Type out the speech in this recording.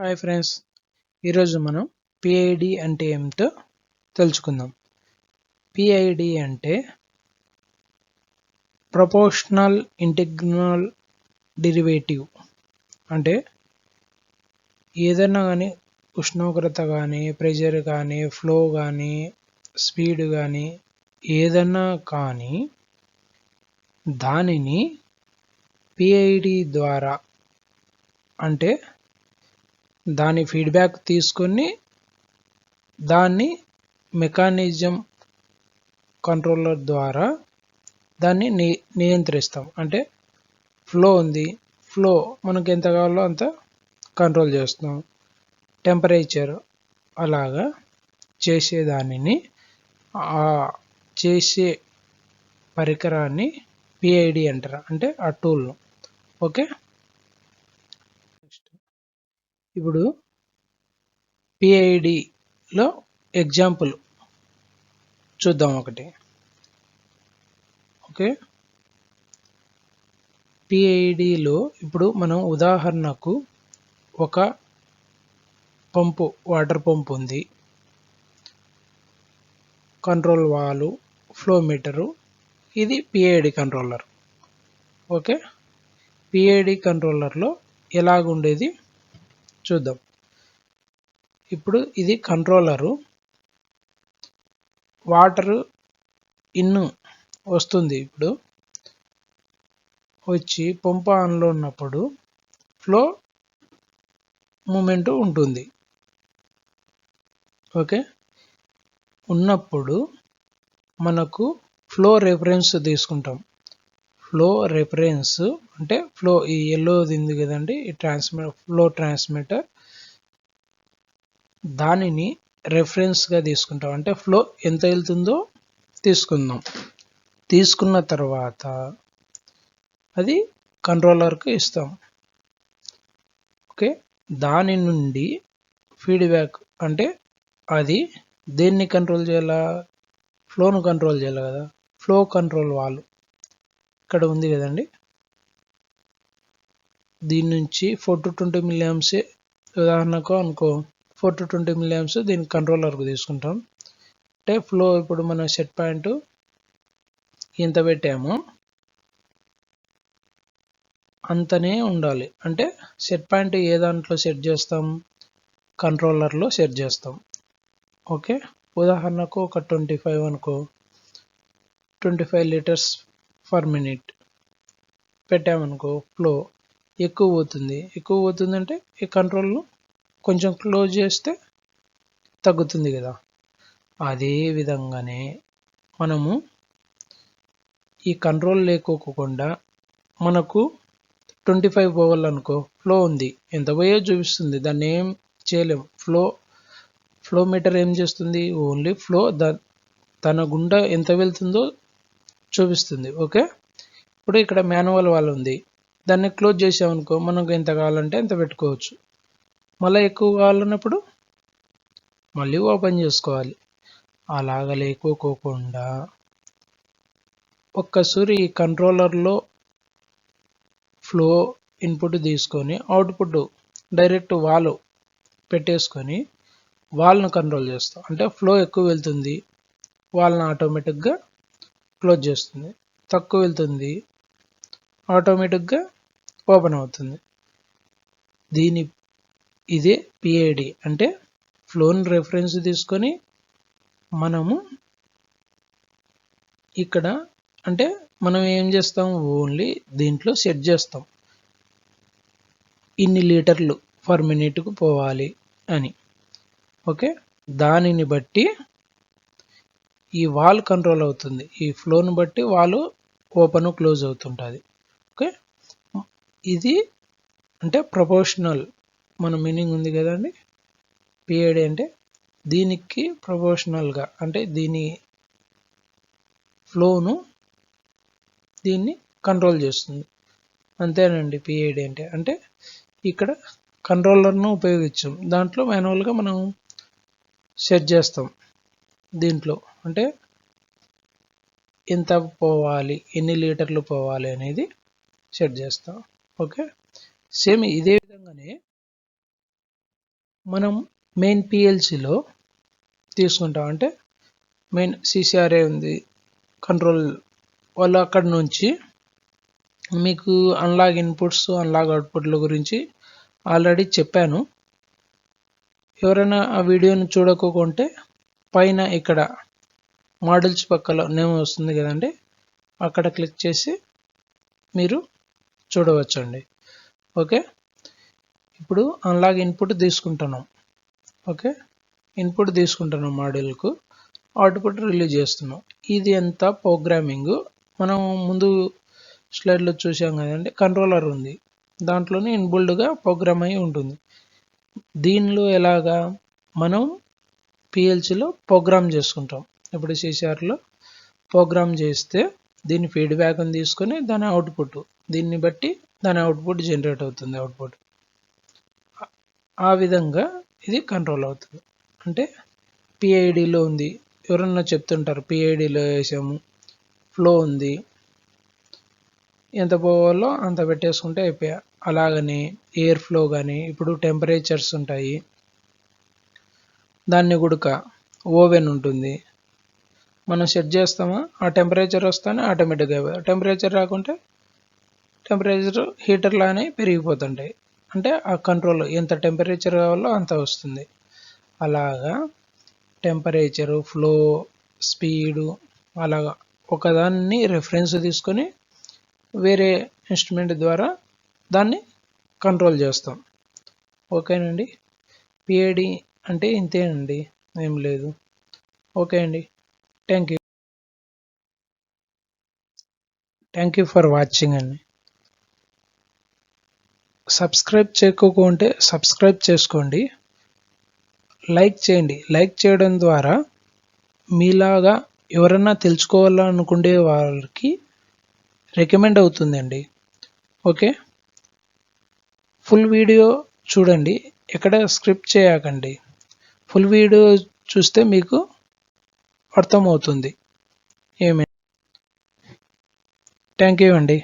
Hi friends ఈరోజు మనం PID అంటే ఏమిటో తెలుసుకుందాం. పిఐడి అంటే ప్రపోర్షనల్ ఇంటిగ్రల్ డెరివేటివ్ అంటే ఏదైనా కానీ ఉష్ణోగ్రత కానీ ప్రెషర్ కానీ ఫ్లో కానీ స్పీడ్ కానీ ఏదన్నా కానీ దానిని పిఐడి ద్వారా అంటే దాని ఫీడ్బ్యాక్ తీసుకొని దాన్ని మెకానిజం కంట్రోలర్ ద్వారా దాన్ని ని నియంత్రిస్తాం. అంటే ఫ్లో ఉంది. ఫ్లో మనకి ఎంత కావాలో అంత కంట్రోల్ చేస్తాం టెంపరేచర్ అలాగా చేసేదానిని ఆ చేసే పరికరాన్ని పిఐడి అంటారు. అంటే ఆ టూల్ను ఓకే ఇప్పుడు పిఐడిలో ఎగ్జాంపుల్ చూద్దాం ఒకటి. ఓకే? పిఐడిలో ఇప్పుడు మనం ఉదాహరణకు ఒక పంపు వాటర్ పంప్ ఉంది. కంట్రోల్ వాలు ఫ్లో మీటరు ఇది పిఐడి కంట్రోలర్ ఓకే? పిఐడి కంట్రోలర్లో ఎలాగుండేది? చూద్దాం. ఇప్పుడు ఇది కంట్రోలరు వాటరు ఇన్ వస్తుంది ఇప్పుడు. వచ్చి పంప ఆన్లో ఉన్నప్పుడు ఫ్లో మూమెంట్ ఉంటుంది. ఓకే? ఉన్నప్పుడు మనకు ఫ్లో రెఫరెన్స్ తీసుకుంటాం. ఫ్లో రెఫరెన్స్ అంటే ఫ్లో ఈ ఎల్లోది ఉంది కదండి ఈ ట్రాన్స్మిటర్ ఫ్లో ట్రాన్స్మిటర్ దానిని రెఫరెన్స్గా తీసుకుంటాం. అంటే ఫ్లో ఎంత వెళ్తుందో తీసుకుందాం. తీసుకున్న తర్వాత అది కంట్రోలర్కి ఇస్తాం. ఓకే దాని నుండి ఫీడ్బ్యాక్ అంటే అది దేన్ని కంట్రోల్ చేయాలా? ఫ్లోను కంట్రోల్ చేయాలి కదా. ఫ్లో కంట్రోల్ వాళ్ళు. ఇక్కడ ఉంది కదండి. దీని నుంచి ఫోర్ టు ట్వంటీ మిలియమ్సే ఉదాహరణకు అనుకో ఫోర్ టు ట్వంటీ మిలియమ్స్ దీని కంట్రోలర్కు తీసుకుంటాం. అంటే ఫ్లో ఇప్పుడు మనం సెట్ పాయింట్ ఎంత పెట్టాము. అంతనే ఉండాలి. అంటే సెట్ పాయింట్ ఏ దాంట్లో సెట్ చేస్తాం కంట్రోలర్లో సెట్ చేస్తాం. ఓకే? ఉదాహరణకు ఒక ట్వంటీ ఫైవ్ అనుకో twenty five litres per minute పెట్టామనుకో flow ఎక్కువ పోతుంది ఎక్కువ పోతుంది అంటే ఈ కంట్రోల్ను కొంచెం క్లోజ్ చేస్తే తగ్గుతుంది కదా. అదే విధంగానే మనము ఈ కంట్రోల్ లేకోకుండా మనకు ట్వంటీ ఫైవ్ పోవాలనుకో ఫ్లో ఉంది. ఎంత పోయో చూపిస్తుంది? దాన్ని ఏం చేయలేము ఫ్లో ఫ్లో మీటర్ ఏం చేస్తుంది? ఓన్లీ ఫ్లో ద తన గుండా ఎంత వెళ్తుందో చూపిస్తుంది. ఓకే? ఇప్పుడు ఇక్కడ మాన్యువల్ వాళ్ళు ఉంది. దాన్ని క్లోజ్ చేసామనుకో మనకు ఎంత కావాలంటే ఎంత పెట్టుకోవచ్చు. మళ్ళీ ఎక్కువ కావాలన్నప్పుడు మళ్ళీ ఓపెన్ చేసుకోవాలి. అలాగ లేకోకుండా ఒక్కసారి ఈ కంట్రోలర్లో ఫ్లో ఇన్పుట్ తీసుకొని అవుట్పుట్ డైరెక్ట్ వాల్ పెట్టేసుకొని వాల్ను కంట్రోల్ చేస్తాం. అంటే ఫ్లో ఎక్కువ వెళ్తుంది. వాళ్ళని ఆటోమేటిక్గా క్లోజ్ చేస్తుంది. తక్కువ వెళ్తుంది. ఆటోమేటిక్గా ఓపెన్ అవుతుంది. దీని ఇదే పిఐడి అంటే ఫ్లోని రెఫరెన్స్ తీసుకొని మనము ఇక్కడ అంటే మనం ఏం చేస్తాం? ఓన్లీ దీంట్లో సెట్ చేస్తాం. ఇన్ని లీటర్లు పర్ మినిట్కు పోవాలి అని. ఓకే దానిని బట్టి ఈ వాల్ కంట్రోల్ అవుతుంది. ఈ ఫ్లోను బట్టి వాల్ ఓపెన్ క్లోజ్ అవుతుంటుంది. ఓకే ఇది అంటే ప్రపోర్షనల్ మన మీనింగ్ ఉంది కదండి? పిఐడి అంటే దీనికి ప్రపోర్షనల్గా అంటే దీని ఫ్లోను దీన్ని కంట్రోల్ చేస్తుంది. అంతేనండి పిఐడి అంటే. అంటే ఇక్కడ కంట్రోలర్ను ఉపయోగించాం. దాంట్లో మాన్యువల్గా మనం సెట్ చేస్తాం దీంట్లో. అంటే ఎంత పోవాలి ఎన్ని లీటర్లు పోవాలి అనేది సెట్ చేస్తాం. ఓకే? సేమ్ ఇదే విధంగానే మనం మెయిన్ పిఎల్సిలో తీసుకుంటాం. అంటే మెయిన్ సిసిఆర్ఏ ఉంది కంట్రోల్ వాళ్ళు అక్కడ నుంచి మీకు అన్లాగ్ ఇన్పుట్స్ అన్లాగ్ అవుట్పుట్ల గురించి ఆల్రెడీ చెప్పాను. ఎవరైనా ఆ వీడియోని చూడకుంటే పైన ఇక్కడ మోడల్స్ పక్కలో నేమ్ వస్తుంది కదండి. అక్కడ క్లిక్ చేసి మీరు చూడవచ్చండి. ఓకే? ఇప్పుడు అన్లాగ్ ఇన్పుట్ తీసుకుంటున్నాం. ఓకే? ఇన్పుట్ తీసుకుంటున్నాం మాడ్యూల్కు అవుట్పుట్ రిలీజ్ చేస్తున్నాం. ఇది ఎంత? ప్రోగ్రామింగ్ మనం ముందు స్లైడ్లో చూసాం కదండి. కంట్రోలర్ ఉంది. దాంట్లోనే ఇన్బుల్డ్గా ప్రోగ్రామ్ అయి ఉంటుంది. దీనిలో ఎలాగా? మనం పిఎల్సిలో ప్రోగ్రామ్ చేసుకుంటాం. ఇప్పుడు సిసిఆర్లో ప్రోగ్రామ్ చేస్తే దీని ఫీడ్బ్యాక్ని తీసుకొని దాని అవుట్పుట్. దీన్ని బట్టి దాని అవుట్పుట్ జనరేట్ అవుతుంది అవుట్పుట్. ఆ విధంగా ఇది కంట్రోల్ అవుతుంది. అంటే పిఐడిలో ఉంది. ఎవరన్నా చెప్తుంటారు పిఐడిలో వేసాము ఫ్లో ఉంది. ఎంత పోవాలో అంత పెట్టేసుకుంటే అయిపోయా. అలాగని ఎయిర్ ఫ్లో కానీ ఇప్పుడు టెంపరేచర్స్ ఉంటాయి. దాన్ని గుడక ఓవెన్ ఉంటుంది. మనం సెట్ చేస్తామా? ఆ టెంపరేచర్ వస్తేనే ఆటోమేటిక్గా టెంపరేచర్ రాకుంటే టెంపరేచర్ హీటర్ లానే పెరిగిపోతుంటాయి. అంటే ఆ కంట్రోల్ ఎంత టెంపరేచర్ కావాలో అంత వస్తుంది. అలాగా టెంపరేచరు ఫ్లో స్పీడు అలాగా ఒకదాన్ని రెఫరెన్స్ తీసుకొని వేరే ఇన్స్ట్రుమెంట్ ద్వారా దాన్ని కంట్రోల్ చేస్తాం. ఓకేనండి? పిఐడి అంటే ఇంతేనండి? ఏం లేదు. ఓకే అండి thank you thank you for watching అండి సబ్స్క్రైబ్ చేయకోకుంటే సబ్స్క్రైబ్ చేసుకోండి. లైక్ చేయండి. లైక్ చేయడం ద్వారా మీలాగా ఎవరన్నా తెలుసుకోవాలనుకునే వాళ్ళకి రికమెండ్ అవుతుందండి. ఓకే ఫుల్ వీడియో చూడండి. ఎక్కడ స్క్రిప్ట్ చేయకండి. ఫుల్ వీడియో చూస్తే మీకు అర్థమవుతుంది. ఏమి? థ్యాంక్ యూ అండి.